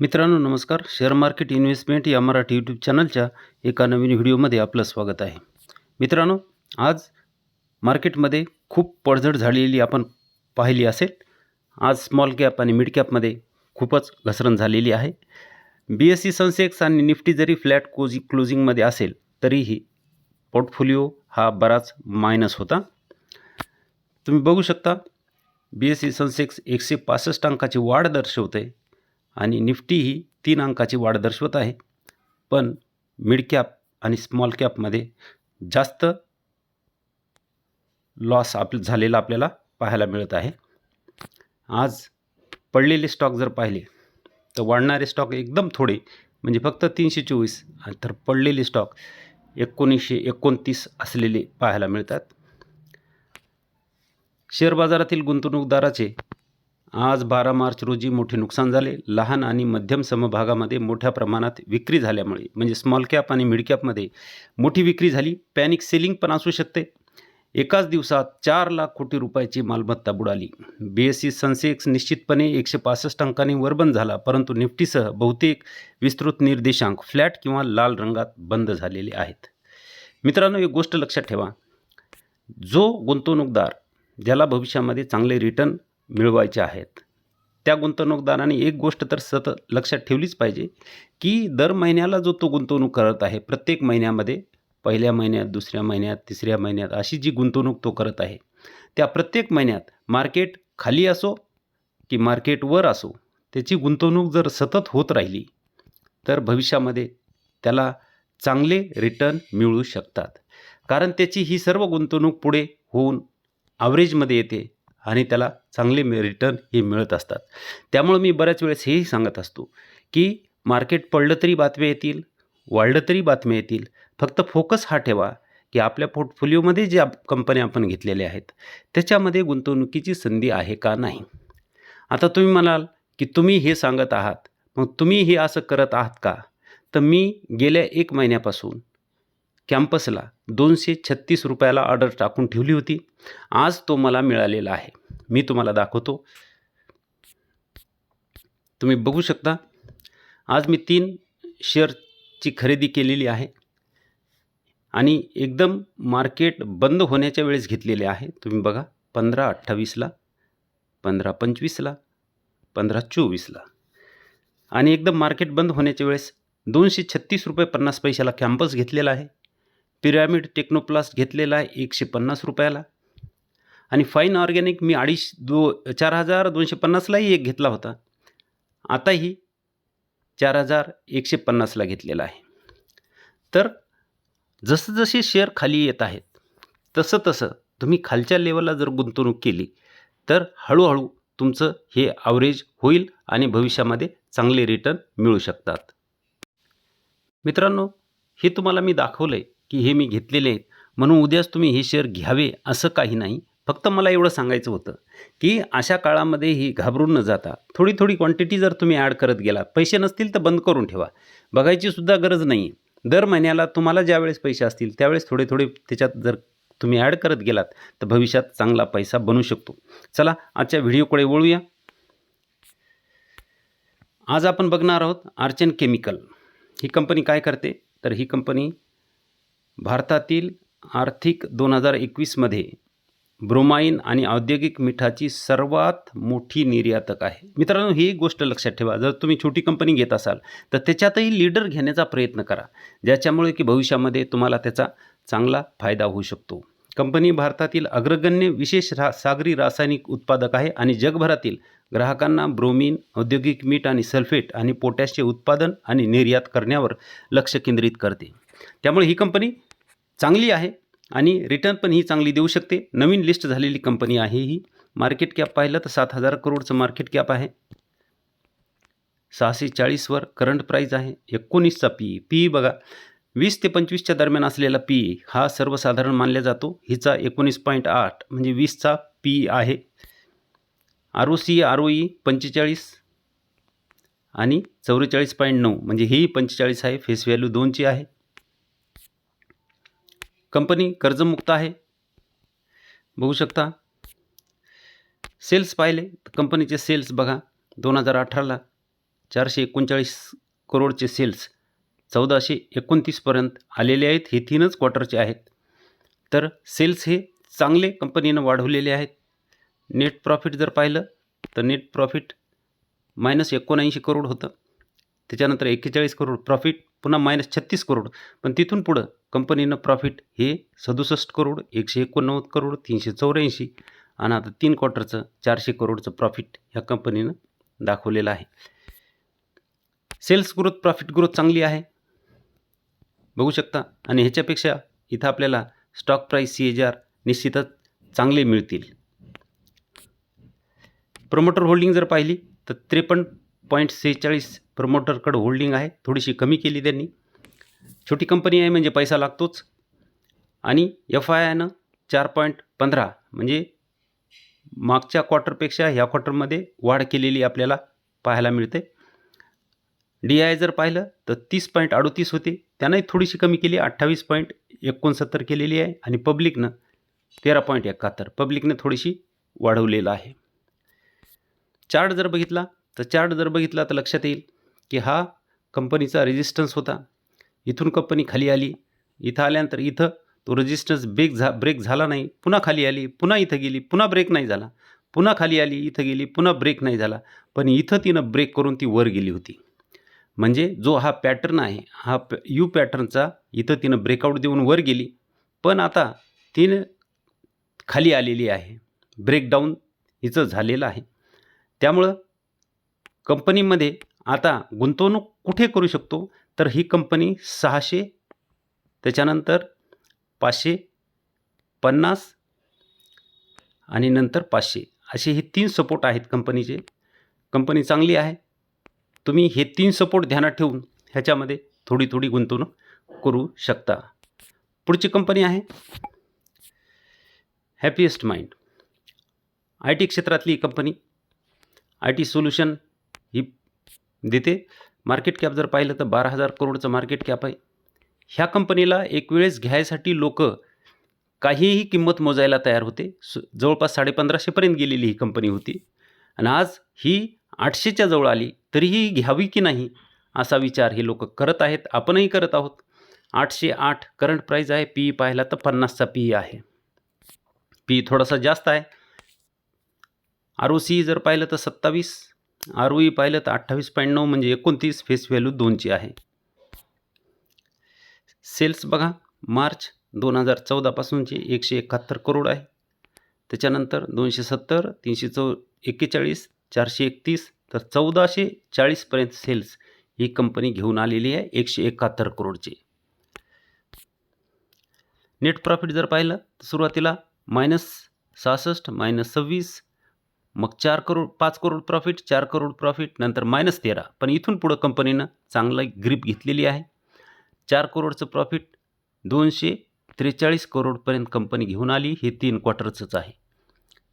मित्रांनो नमस्कार. Share market investment या मराठी यूट्यूब चॅनलच्या एका नवीन व्हिडिओमध्ये आपलं स्वागत आहे. मित्रांनो आज मार्केटमध्ये खूप पडझड झालेली आपण पाहिली असेल. आज स्मॉल कॅप आणि मिड कॅपमध्ये खूपच घसरण झालेली आहे. बी एस सी सेन्सेक्स आणि निफ्टी जरी फ्लॅट कोजी क्लोजिंगमध्ये असेल तरीही पोर्टफोलिओ हा बराच मायनस होता. तुम्ही बघू शकता बी एस सी सेन्सेक्स एकशे पासष्ट अंकाची वाढ दर्शवते आणि निफ्टी ही तीन अंकाची वाढ दर्शवत आहे. पण मिड कॅप आणि स्मॉल कॅपमध्ये जास्त लॉस आप झालेला आपल्याला पाहायला मिळत आहे. आज पडलेले स्टॉक जर पाहिले तर वाढणारे स्टॉक एकदम थोडे म्हणजे फक्त तीनशे चोवीस तर पडलेले स्टॉक एकोणीसशे एकोणतीस असलेले पाहायला मिळतात. शेअर बाजारातील गुंतवणूकदाराचे आज बारा मार्च रोजी मोठे नुकसान झाले. लहान आणि मध्यम समभागामध्ये मोठ्या प्रमाणात विक्री झाल्यामुळे म्हणजे स्मॉल कॅप आणि मिड कॅपमध्ये मोठी विक्री झाली. पॅनिक सेलिंग पण असू शकते. एकाच दिवसात चार लाख कोटी रुपयाची मालमत्ता बुडाली. बी एस सी सेन्सेक्स निश्चितपणे एकशे पासष्ट अंकांनी वरबंद झाला परंतु निफ्टीसह बहुतेक विस्तृत निर्देशांक फ्लॅट किंवा लाल रंगात बंद झालेले आहेत. मित्रांनो एक गोष्ट लक्षात ठेवा. जो गुंतवणूकदार ज्याला भविष्यामध्ये चांगले रिटर्न मिळवायच्या आहेत. त्या गुंतवणूकदाराने एक गोष्ट तर सतत लक्षात ठेवलीच पाहिजे की दर महिन्याला जो तो गुंतवणूक करत आहे प्रत्येक महिन्यामध्ये पहिल्या महिन्यात दुसऱ्या महिन्यात तिसऱ्या महिन्यात अशी जी गुंतवणूक तो करत आहे त्या प्रत्येक महिन्यात मार्केट खाली असो की मार्केट वर असो त्याची गुंतवणूक जर सतत होत राहिली तर भविष्यामध्ये त्याला चांगले रिटर्न मिळू शकतात. कारण त्याची ही सर्व गुंतवणूक पुढे होऊन ॲव्हरेजमध्ये येते. आणि त्याला चांगले रिटर्न हे मिळत असतात. त्यामुळं मी बऱ्याच वेळेस हेही सांगत असतो की मार्केट पडलं तरी बातम्या येतील वाढलं तरी बातम्या येतील. फक्त फोकस हा ठेवा की आपल्या पोर्टफोलिओमध्ये ज्या कंपन्या आपण घेतलेल्या आहेत त्याच्यामध्ये गुंतवणुकीची संधी आहे का नाही? आता तुम्ही म्हणाल की तुम्ही हे सांगत आहात मग तुम्ही हे असं करत आहात का? तर मी गेल्या एक महिन्यापासून कॅम्पसला दोनशे छत्तीस रुपयाला ऑर्डर टाकून ठेवली होती. आज तो मला मिळालेला आहे. मी तुम्हाला दाखवतो. तुम्ही बघू शकता. आज मी तीन शेअरची खरेदी केलेली आहे. आणि एकदम मार्केट बंद होण्याच्या वेळेस घेतलेले आहे. तुम्ही बघा पंधरा अठ्ठावीसला पंधरा पंचवीसला पंधरा चोवीसला आणि एकदम मार्केट बंद होण्याच्या वेळेस दोनशे छत्तीस रुपये पन्नास पैशाला कॅम्पस घेतलेला आहे. पिरॅमिड टेक्नोप्लास्ट घेतलेला आहे एकशे पन्नास रुपयाला. आणि फाईन ऑर्गॅनिक मी अडीच दो चार हजार दोनशे पन्नासलाही एक घेतला होता. आताही चार हजार एकशे पन्नासला घेतलेला आहे. तर जसं जसे शेअर खाली येत आहेत तसं तसं तुम्ही खालच्या लेवलला जर गुंतवणूक केली तर हळूहळू तुमचं हे ॲव्हरेज होईल आणि भविष्यामध्ये चांगले रिटर्न मिळू शकतात. मित्रांनो हे तुम्हाला मी दाखवलं आहे की हे मी घेतलेले आहेत. म्हणून उद्याच तुम्ही हे शेअर घ्यावे असं काही नाही. फक्त मला एवढं सांगायचं होतं की अशा काळामध्ये ही घाबरून न जाता थोडी थोडी क्वांटिटी जर तुम्ही ॲड करत गेलात पैसे नसतील तर बंद करून ठेवा. बघायची सुद्धा गरज नाही दर महिन्याला तुम्हाला ज्यावेळेस पैसे असतील त्यावेळेस थोडे थोडे त्याच्यात जर तुम्ही ॲड करत गेलात तर भविष्यात चांगला पैसा बनू शकतो. चला आजच्या व्हिडिओकडे वळूया. आज आपण बघणार आहोत आर्चन केमिकल ही कंपनी काय करते? तर ही कंपनी भारतातील आर्थिक दोन हजार एकवीसमध्ये ब्रोमाईन आणि औद्योगिक मिठाची सर्वात मोठी निर्यातक आहे. मित्रांनो ही एक गोष्ट लक्षात ठेवा. जर तुम्ही छोटी कंपनी घेत असाल तर त्याच्यातही लीडर घेण्याचा प्रयत्न करा ज्याच्यामुळे की भविष्यामध्ये तुम्हाला त्याचा चांगला फायदा होऊ शकतो. कंपनी भारतातील अग्रगण्य विशेष रा सागरी रासायनिक उत्पादक आहे आणि जगभरातील ग्राहकांना ब्रोमीन औद्योगिक मीठ आणि सल्फेट आणि पोटॅशचे उत्पादन आणि निर्यात करण्यावर लक्ष केंद्रित करते. त्यामुळे ही कंपनी चांगली आहे आणि रिटर्न पण ही चांगली देऊ शकते. नवीन लिस्ट झालेली कंपनी आहे ही. मार्केट कॅप पाहिलं तर सात हजार करोडचं मार्केट कॅप आहे. सहाशे चाळीसवर करंट प्राईज आहे. एकोणीसचा पी पी बघा. वीस ते पंचवीसच्या दरम्यान असलेला पी हा सर्वसाधारण मानला जातो. हिचा एकोणीस पॉईंट आठ म्हणजे वीसचा पी आहे. R O C R O E पंचेचाळीस आणि चौवेचाळीस पॉईंट नऊ म्हणजे ही पंचेचाळीस आहे. फेस व्हॅल्यू दोनची आहे. कंपनी कर्जमुक्त आहे. बघू शकता. सेल्स पाहिले तर कंपनीचे सेल्स बघा. दोन हजार अठराला चारशे एकोणचाळीस करोडचे सेल्स चौदाशे एकोणतीसपर्यंत आलेले आहेत. हे तीनच क्वार्टरचे आहेत. तर सेल्स हे चांगले कंपनीनं वाढवलेले आहेत. नेट प्रॉफिट जर पाहिलं तर नेट प्रॉफिट मायनस एकोणऐंशी करोड होतं. त्याच्यानंतर एक्केचाळीस करोड प्रॉफिट पुन्हा मायनस छत्तीस करोड. पण तिथून पुढं कंपनीनं प्रॉफिट हे सदुसष्ट करोड एकशे एकोणनव्वद करोड तीनशे चौऱ्याऐंशी. आणि आता तीन क्वार्टरचं चारशे करोडचं प्रॉफिट ह्या कंपनीनं दाखवलेलं आहे. सेल्स ग्रोथ प्रॉफिट ग्रोथ चांगली आहे. बघू शकता. आणि ह्याच्यापेक्षा इथं आपल्याला stock price C H R निश्चितच चांगले मिळतील. प्रमोटर होल्डिंग जर पाहिली तर त्रेपन्न पॉईंट सेहेचाळीस प्रमोटरकडं होल्डिंग आहे थोडीशी कमी केली त्यांनी. छोटी कंपनी आहे म्हणजे पैसा लागतोच. आणि एफ आय आयनं चार पॉईंट पंधरा म्हणजे मागच्या क्वार्टरपेक्षा ह्या क्वार्टरमध्ये वाढ केलेली आपल्याला पाहायला मिळते. डी आय जर पाहिलं तर तीस पॉईंट अडोतीस होते. त्यानंही थोडीशी कमी केली अठ्ठावीस पॉईंट एकोणसत्तर केलेली आहे. आणि पब्लिकनं तेरा पॉईंट एकाहत्तर. पब्लिकनं थोडीशी वाढवलेलं आहे. चार्ट जर बघितला तर चार्ट जर बघितला तर लक्षात येईल. की हा कंपनीचा रेजिस्टन्स होता. इथून कंपनी खाली आली. इथं आल्यानंतर इथं तो रेजिस्टन्स ब्रेक झा ब्रेक झाला नाही. पुन्हा खाली आली पुन्हा इथं गेली पुन्हा ब्रेक नाही झाला. पुन्हा खाली आली इथं गेली पुन्हा ब्रेक नाही झाला. पण इथं तिनं ब्रेक करून ती वर गेली होती. म्हणजे जो हा पॅटर्न आहे हा पॅ यू पॅटर्नचा इथं तिनं ब्रेकआउट देऊन वर गेली. पण आता तिनं खाली आलेली आहे. ब्रेकडाऊन हिचं झालेलं आहे. त्यामुळं कंपनीमध्ये आता गुंतवणूक कुठे करू शकतो? तर ही कंपनी सहाशे त्याच्यानंतर पाचशे पन्नास आणि नंतर पाचशे. असे हे तीन सपोर्ट आहेत कंपनीचे. कंपनी चांगली आहे. तुम्ही हे तीन सपोर्ट ध्यानात ठेवून ह्याच्यामध्ये थोडी थोडी गुंतवणूक करू शकता. पुढची कंपनी आहे हॅपीएस्ट माइंड आय टी क्षेत्रातली कंपनी. आय टी सोल्युशन ही देते. मार्केट कॅप जर पाहिलं तर बारा हजार करोडचं मार्केट कॅप आहे. ह्या कंपनीला एक वेळेस घ्यायसाठी लोक काहीही किंमत मोजायला तयार होते. सु जवळपास साडेपंधराशेपर्यंत गेलेली ही कंपनी होती. आणि आज ही आठशेच्या जवळ आली तरीही घ्यावी की नाही असा विचार हे लोक करत आहेत. आपणही करत आहोत. आठशे आठ करंट प्राईज आहे. पी ई पाहिला तर पन्नासचा पी ई आहे. पी थोडासा जास्त आहे. आर ओ सी जर पाहिलं तर सत्तावीस. आर ओ ई पाहिलं तर अठ्ठावीस पॉईंट नऊ म्हणजे एकोणतीस फेस व्हॅल्यू दोनची आहे. सेल्स बघा मार्च दोन हजार चौदापासूनचे एकशे एकाहत्तर करोड आहे. त्याच्यानंतर दोनशे सत्तर तीनशे चौ एक्केचाळीस चारशे एकतीस तर चौदाशे चाळीसपर्यंत सेल्स ही कंपनी घेऊन आलेली आहे एकशे एकाहत्तर करोडची. नेट प्रॉफिट जर पाहिलं तर सुरुवातीला मायनस सहासष्ट मायनस सव्वीस मग चार करोड पाच करोड प्रॉफिट चार करोड प्रॉफिट नंतर मायनस तेरा. पण इथून पुढं कंपनीनं चांगलं ग्रीप घेतलेली आहे. चार करोडचं प्रॉफिट दोनशे त्रेचाळीस करोडपर्यंत कंपनी घेऊन आली. हे तीन क्वार्टरचंच आहे.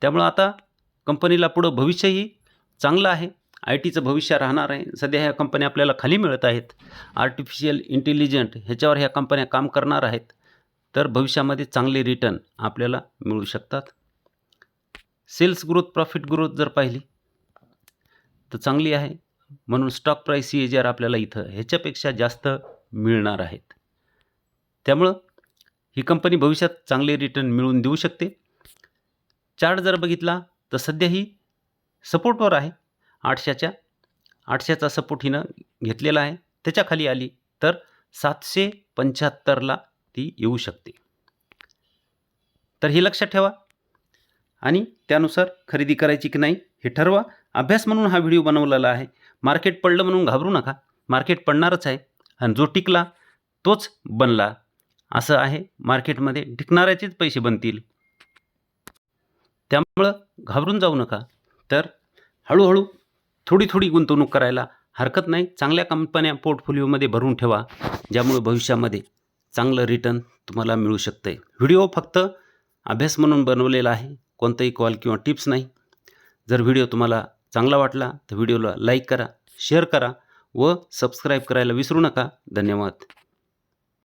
त्यामुळं आता कंपनीला पुढं भविष्यही चांगलं आहे. आय टीचं भविष्य राहणार आहे. सध्या ह्या कंपन्या आपल्याला खाली मिळत आहेत. आर्टिफिशियल इंटेलिजंट ह्याच्यावर ह्या कंपन्या काम करणार आहेत. तर भविष्यामध्ये चांगले रिटर्न आपल्याला मिळू शकतात. सेल्स ग्रोथ प्रॉफिट ग्रोथ जर पाहिली तर चांगली आहे. म्हणून स्टॉक प्राईस सी एच आपल्याला इथं ह्याच्यापेक्षा जास्त मिळणार आहेत. त्यामुळं ही कंपनी भविष्यात चांगले रिटर्न मिळवून देऊ शकते. चार्ट जर बघितला तर सध्या ही सपोर्टवर आहे. आठशेच्या आठशेचा सपोर्ट हिनं घेतलेला आहे. त्याच्याखाली आली तर सातशे पंच्याहत्तरला ती येऊ शकते. तर हे लक्षात ठेवा. आणि त्यानुसार खरेदी करायची की नाही हे ठरवा. अभ्यास म्हणून हा व्हिडिओ बनवलेला आहे. मार्केट पडलं म्हणून घाबरू नका. मार्केट पडणारच आहे आणि जो टिकला तोच बनला. असं आहे मार्केटमध्ये टिकणाऱ्याचेच पैसे बनतील. त्यामुळं घाबरून जाऊ नका. तर हळूहळू थोडी थोडी गुंतवणूक करायला हरकत नाही. चांगल्या कंपन्या पोर्टफोलिओमध्ये भरून ठेवा ज्यामुळे भविष्यामध्ये चांगलं रिटर्न तुम्हाला मिळू शकतं आहे व्हिडिओ फक्त अभ्यास म्हणून बनवलेला आहे. कोणताही कॉल किंवा टिप्स नाही. जर व्हिडिओ तुम्हाला चांगला वाटला तर व्हिडिओला लाईक करा शेअर करा व सबस्क्राईब करायला विसरू नका. धन्यवाद.